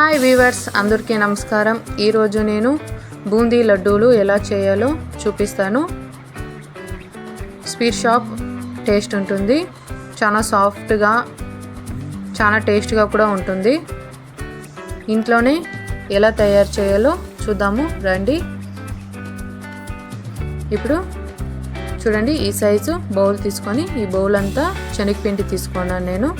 Hi weavers అందరికీ నమస్కారం. ఈరోజు నేను బూందీ లడ్డూలు ఎలా చేయాలో చూపిస్తాను. స్వీట్ షాప్ టేస్ట్ ఉంటుంది. చాలా సాఫ్ట్గా చాలా టేస్ట్గా కూడా ఉంటుంది. ఇంట్లోనే ఎలా తయారు చేయాలో చూద్దాము. రండి. ఇప్పుడు చూడండి ఈ సైజు బౌల్ తీసుకొని ఈ బౌల్ అంతా శనగపిండి తీసుకున్నాను నేను.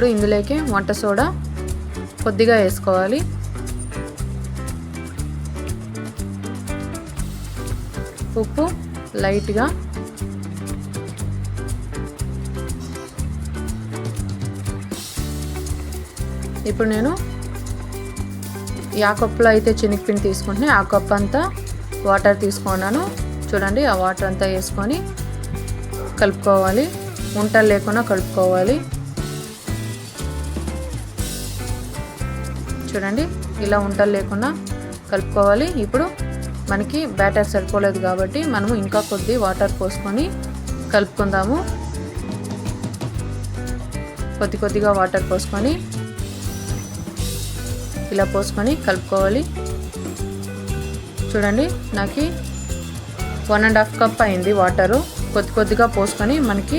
ఇప్పుడు ఇందులోకి వంట సోడా కొద్దిగా వేసుకోవాలి. ఉప్పు లైట్గా ఇప్పుడు నేను యా కప్పులో అయితే చినిగిపిండి తీసుకుంటున్నాను ఆ కప్పు అంతా వాటర్ తీసుకున్నాను. చూడండి ఆ వాటర్ అంతా వేసుకొని కలుపుకోవాలి. ఉంటలు లేకుండా కలుపుకోవాలి. చూడండి ఇలా ఉంటలు లేకుండా కలుపుకోవాలి. ఇప్పుడు మనకి బ్యాటర్ సరిపోలేదు కాబట్టి మనము ఇంకా కొద్ది వాటర్ పోసుకొని కలుపుకుందాము. కొద్ది కొద్దిగా వాటర్ పోసుకొని ఇలా పోసుకొని కలుపుకోవాలి. చూడండి నాకు వన్ అండ్ హాఫ్ కప్ అయింది వాటరు. కొద్ది కొద్దిగా పోసుకొని మనకి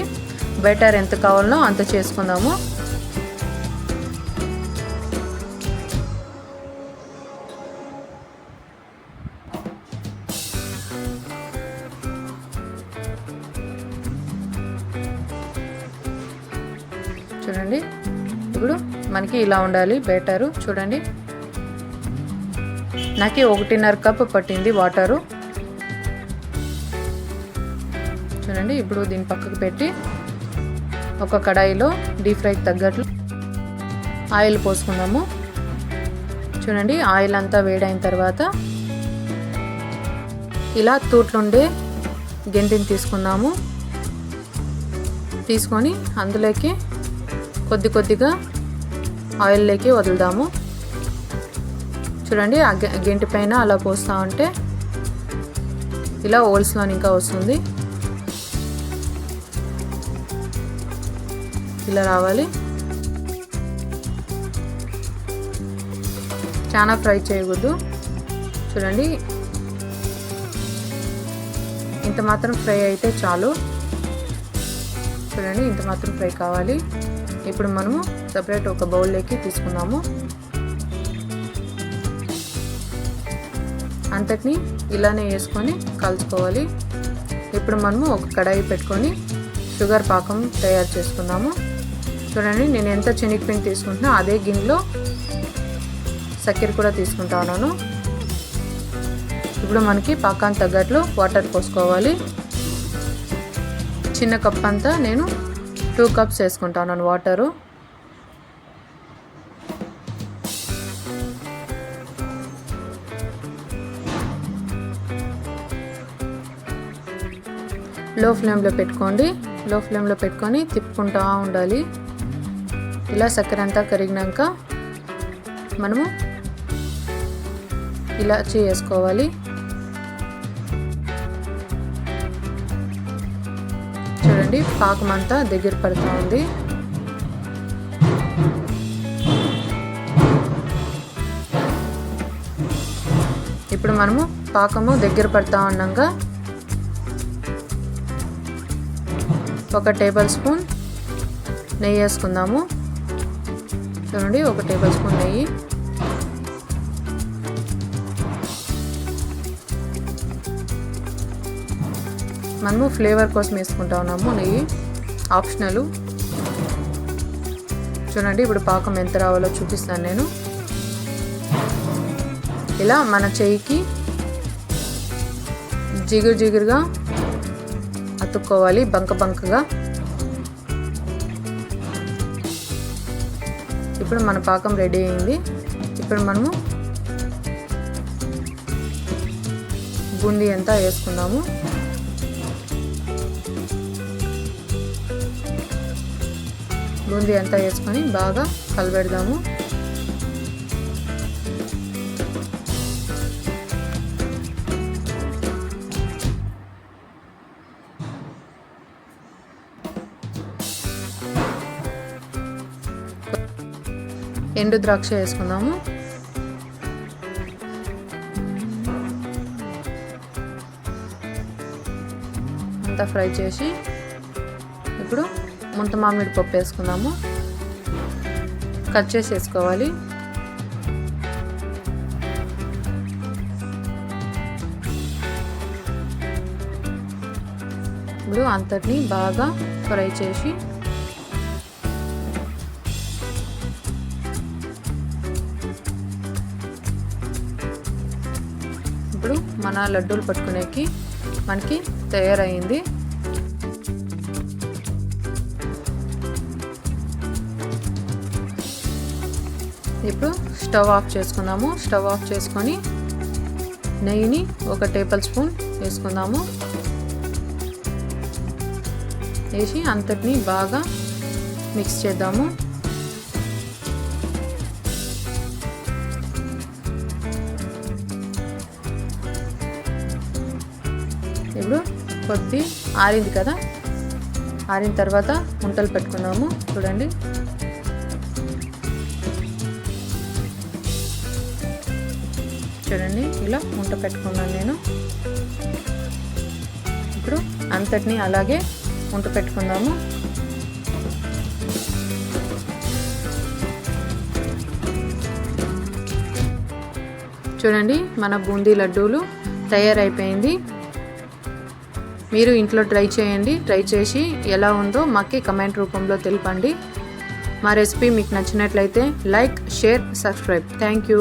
బెటర్ ఎంత కావాలనో అంత చేసుకుందాము. చూడండి. ఇప్పుడు మనకి ఇలా ఉండాలి బేటరు. చూడండి. నాకు ఒకటిన్నర కప్ పట్టింది వాటరు. చూడండి ఇప్పుడు దీని పక్కకు పెట్టి ఒక కడాయిలో డీప్ ఫ్రైకి తగ్గట్లు ఆయిల్ పోసుకుందాము. చూడండి ఆయిల్ అంతా వేడైన తర్వాత ఇలా తూట్లుండే గెంటిని తీసుకుందాము. తీసుకొని అందులోకి కొద్ది కొద్దిగా ఆయిల్లోకి వదులుదాము. చూడండి ఆ గెంటి పైన అలా పోస్తా ఉంటే ఇలా ఓల్స్లో ఇంకా వస్తుంది. ఇలా రావాలి. చాలా ఫ్రై చేయకూడదు. చూడండి. ఇంత మాత్రం ఫ్రై అయితే చాలు. చూడండి ఇంత మాత్రం ఫ్రై కావాలి. ఇప్పుడు మనము సపరేట్ ఒక బౌల్లోకి తీసుకుందాము అంతటిని ఇలానే వేసుకొని కలుసుకోవాలి ఇప్పుడు మనము ఒక కడాయి పెట్టుకొని షుగర్ పాకం తయారు చేసుకుందాము. చూడండి నేను ఎంత శనగపిండి తీసుకుంటున్నా అదే గిన్నెలో చక్కెర కూడా తీసుకుంటా ఉన్నాను. ఇప్పుడు మనకి పాకానికి తగ్గట్లు వాటర్ పోసుకోవాలి. చిన్న కప్ అంతా నేను టూ కప్స్ వేసుకుంటాను వాటరు. లో ఫ్లేమ్లో పెట్టుకోండి. లో ఫ్లేమ్లో పెట్టుకొని తిప్పుకుంటూ ఉండాలి. ఇలా చక్కెర అంతా కరిగినాక మనము ఇలా చేసుకోవాలి. చూడండి పాకం అంతా దగ్గర పడుతూ ఉంది ఇప్పుడు మనము పాకము దగ్గర పడతా ఉన్నాక ఒక టేబుల్ స్పూన్ నెయ్యి వేసుకుందాము. చూడండి ఒక టేబుల్ స్పూన్ నెయ్యి. మనము ఫ్లేవర్ కోసం వేసుకుంటా ఉన్నాము నెయ్యి ఆప్షనల్. చూడండి ఇప్పుడు పాకం ఎంత రావాలో చూపిస్తాను నేను. ఇలా మన చెయ్యికి జిగురు జిగురుగా అతుక్కోవాలి బంక బంకగా. ఇప్పుడు మన పాకం రెడీ అయింది. ఇప్పుడు మనము బూందీ అంతా వేసుకుందాము. బూందీ అంతా వేసుకొని బాగా కలబెడదాము. ఎండు ద్రాక్ష వేసుకుందాము. అంతా ఫ్రై చేసి ఇప్పుడు ముంత మామిడి పప్పు వేసుకుందాము కట్ చేసి వేసుకోవాలి ఇప్పుడు అంతటిని బాగా ఫ్రై చేసి ఇప్పుడు మన లడ్డూలు పట్టుకునేకి మనకి తయారైంది. ఇప్పుడు స్టవ్ ఆఫ్ చేసుకుందాము. స్టవ్ ఆఫ్ చేసుకొని నెయ్యిని ఒక టేబుల్ స్పూన్ వేసుకుందాము. వేసి అంతటిని బాగా మిక్స్ చేద్దాము. ఇప్పుడు కొద్ది ఆరింది కదా? ఆరిన తర్వాత ముంటలు పెట్టుకున్నాము చూడండి. చూడండి ఇలా ముంట పెట్టుకున్నాను నేను. ఇప్పుడు అంతటిని అలాగే ముంట పెట్టుకుందాము. చూడండి మన బూందీ లడ్డూలు తయారైపోయింది. మీరు ఇంట్లో ట్రై చేయండి ట్రై చేసి ఎలా ఉందో మాకు కమెంట్ రూపంలో తెలపండి. మా రెసిపీ మీకు నచ్చినట్లయితే like share subscribe. Thank you.